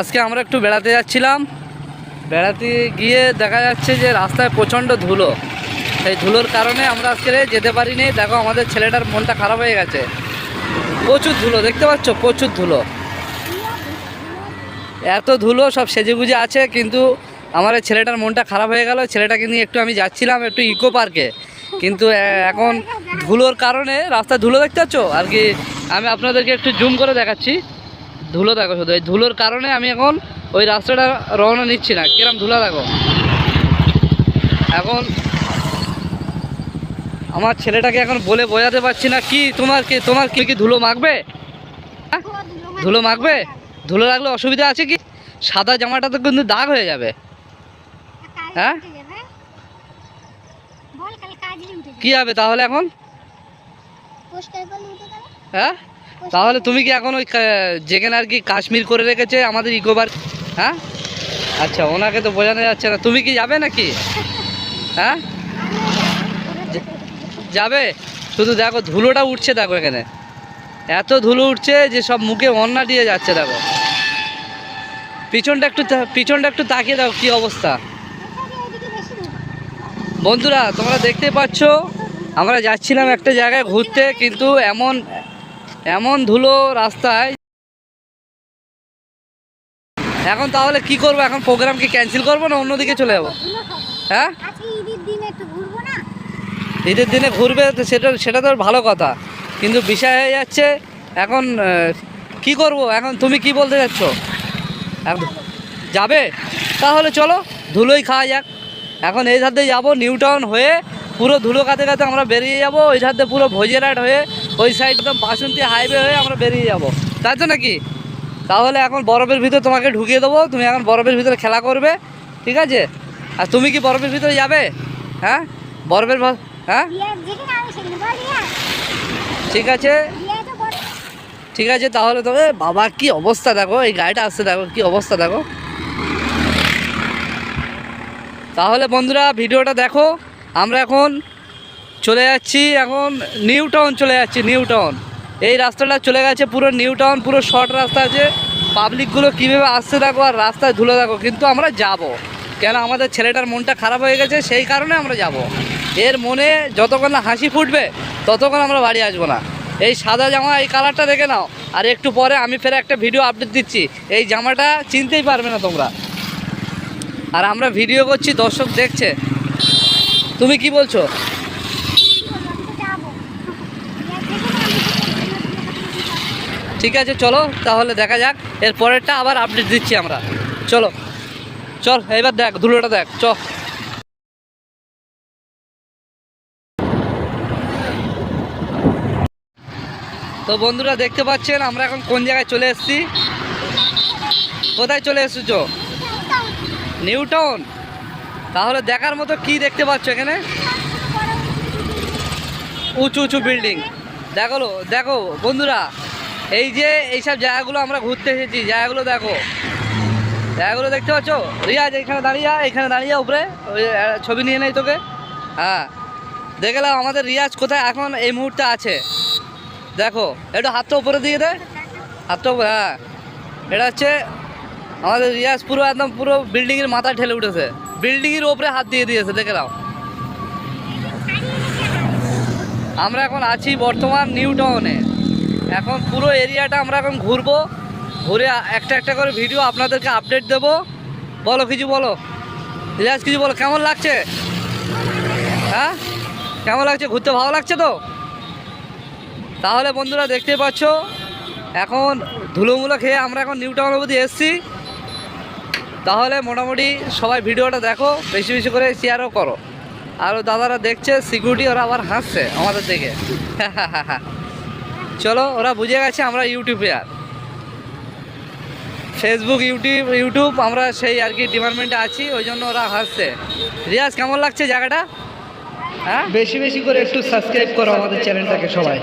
আজকে আমরা একটু বেড়াতে যাচ্ছিলাম। বেড়াতে গিয়ে দেখা যাচ্ছে যে রাস্তায় প্রচণ্ড ধুলো। সেই ধুলোর কারণে আমরা আজকে যেতে পারিনি। দেখো আমাদের ছেলেটার মনটা খারাপ হয়ে গেছে। প্রচুর ধুলো, দেখতে পাচ্ছ? প্রচুর ধুলো। এত ধুলো, সব সেজেগুজে আছে, কিন্তু আমার ছেলেটার মনটা খারাপ হয়ে গেল। ছেলেটাকে নিয়ে একটু আমি যাচ্ছিলাম একটু ইকো পার্কে। কিন্তু এখন ধুলোর কারণে রাস্তা ধুলো দেখতে পাচ্ছ? আর কি, আমি আপনাদেরকে একটু জুম করে দেখাচ্ছি। ধুলো দেখো শুধু। এই ধুলোর কারণে আমি এখন ওই রাস্তাটা রওনা নিচ্ছি না। কিরম ধুলো দেখো। এখন আমার ছেলেটাকে এখন বলে বোঝাতে পারছি না। কি তোমার কি তোমার কি কি ধুলো মাখবে? হ্যাঁ? ধুলো মাখবে? ধুলো লাগলে অসুবিধা আছে কি? সাদা জামাটা তো কিন্তু দাগ হয়ে যাবে। হ্যাঁ? কি হবে তাহলে এখন? হ্যাঁ? তাহলে তুমি কি এখন ওই যেখানে আর কি কাশ্মীর করে রেখেছে আমাদের ইকোবার? হ্যাঁ? আচ্ছা ওনাকে তো বোঝানো যাচ্ছে না। তুমি কি যাবে নাকি? হ্যাঁ? যাবে? শুধু দেখো, ধুলোটা উঠছে দেখো এখানে। এত ধুলো উঠছে যে সব মুখে অন্না দিয়ে যাচ্ছে, দেখো। পিছনটা একটু পিছনটা একটু তাকিয়ে দেখো কি অবস্থা। বন্ধুরা, তোমরা দেখতে পাচ্ছ, আমরা যাচ্ছিলাম একটা জায়গায় ঘুরতে, কিন্তু এমন এমন ধুলো রাস্তায়। এখন তাহলে কি করব? এখন প্রোগ্রাম কি ক্যান্সেল করব না অন্যদিকে চলে যাব? হ্যাঁ? ঈদের দিনে ঘুরবো সেটা সেটা তো ভালো কথা। কিন্তু বিষয় হয়ে যাচ্ছে, এখন কি করব? এখন তুমি কি বলতে যাচ্ছ? এখন যাবে? তাহলে চলো, ধুলোই খাওয়া যাক। এখন এই ধার দিয়ে যাব নিউ টাউন হয়ে পুরো ধুলো কাতে কাতে আমরা বেরিয়ে যাব। ওই ধার দিয়ে পুরো ভোজেরাট হয়ে ওই সাইড একদম বাসন্তী হাইওয়ে হয়ে আমরা বেরিয়ে যাব। তাই তো নাকি তাহলে এখন বরফের ভিতর তোমাকে ঢুকিয়ে দেবো, তুমি এখন বরফের ভিতরে খেলা করবে, ঠিক আছে? আর তুমি কি বরফের ভিতরে যাবে? হ্যাঁ? বরফের হ্যাঁ? ঠিক আছে। ঠিক আছে, তাহলে তবে বাবা কি অবস্থা দেখো, এই গাড়িটা আসছে দেখো, কি অবস্থা দেখো। তাহলে বন্ধুরা, ভিডিওটা দেখো। আমরা এখন চলে যাচ্ছি এখন নিউ টাউন চলে যাচ্ছি, নিউ টাউন। এই রাস্তাটা চলে গেছে পুরো নিউ টাউন, পুরো শর্ট রাস্তা আছে। পাবলিকগুলো কীভাবে আসছে দেখো আর রাস্তায় ধুলে দেখো, কিন্তু আমরা যাব। কেন আমাদের ছেলেটার মনটা খারাপ হয়ে গেছে, সেই কারণে আমরা যাব। এর মনে যতক্ষণ না হাসি ফুটবে, ততক্ষণ আমরা বাড়ি আসব না। এই সাদা জামা, এই কালারটা দেখে নাও। আর একটু পরে আমি ফের একটা ভিডিও আপডেট দিচ্ছি। এই জামাটা চিনতেই পারবে না তোমরা। আর আমরা ভিডিও করছি, দর্শক দেখছে। তুমি কি বলছো আমি তো যাব রিয়া যেখানে আমি সেখানে ঠিক আছে, চলো, তাহলে দেখা যাক। এর পরেরটা আবার আপডেট দিচ্ছি আমরা। চলো, চল এবার দেখ, ধুলোটা দেখ, চ। তো বন্ধুরা, দেখতে পাচ্ছেন, আমরা এখন কোন জায়গায় চলে এসেছি? কোথায় চলে এসেছ? নিউ টাউন তাহলে দেখার মতো কি দেখতে পাচ্ছ এখানে? উঁচু উঁচু বিল্ডিং দেখো দেখো, বন্ধুরা এই যে এইসব জায়গাগুলো আমরা ঘুরতে এসেছি, জায়গাগুলো দেখো। জায়গাগুলো দেখতে পাচ্ছ? রিয়াজ এখানে দাঁড়িয়ে এখানে দাঁড়িয়ে উপরে। ওই ছবি নিয়ে নেই তোকে? হ্যাঁ। দেখলাম আমাদের রিয়াজ কোথায় এখন এই মুহূর্তে আছে। দেখো, একটু হাতটা উপরে দিয়ে দে। হাতটা উপরে হ্যাঁ। এটা হচ্ছে আমাদের রিয়াজ পুরো একদম পুরো বিল্ডিংয়ের মাথায় ঠেলে উঠেছে। বিল্ডিংয়ের ওপরে হাত দিয়ে দিয়েছে, দেখে নাও। আমরা এখন আছি বর্তমান নিউ টাউনে। এখন পুরো এরিয়াটা আমরা এখন ঘুরবো। ঘুরে একটা একটা করে ভিডিও আপনাদেরকে আপডেট দেব। বলো, কিছু বলো? রিয়াজ কিছু বলো? কেমন লাগছে? হ্যাঁ? কেমন লাগছে? ঘুরতে ভালো লাগছে তো? তাহলে বন্ধুরা দেখতে পাচ্ছ, এখন ধুলোমুলো খেয়ে আমরা এখন নিউ টাউন অবধি এসেছি। তাহলে মোটামুটি সবাই ভিডিওটা দেখো, বেশি বেশি করে শেয়ারও করো। আর দাদারা দেখছে সিকিউরিটি ওরা আবার হাসছে আমাদের দেখে চলো, ওরা বুঝে গেছে আমরা ইউটিউবে আর ফেসবুক ইউটিউব ইউটিউব আমরা সেই আর কি ডিপার্টমেন্টে আছি, ওই জন্য ওরা হাসছে। রিয়াজ, কেমন লাগছে জায়গাটা? হ্যাঁ? বেশি বেশি করে একটু সাবস্ক্রাইব করো আমাদের চ্যানেলটাকে সবাই।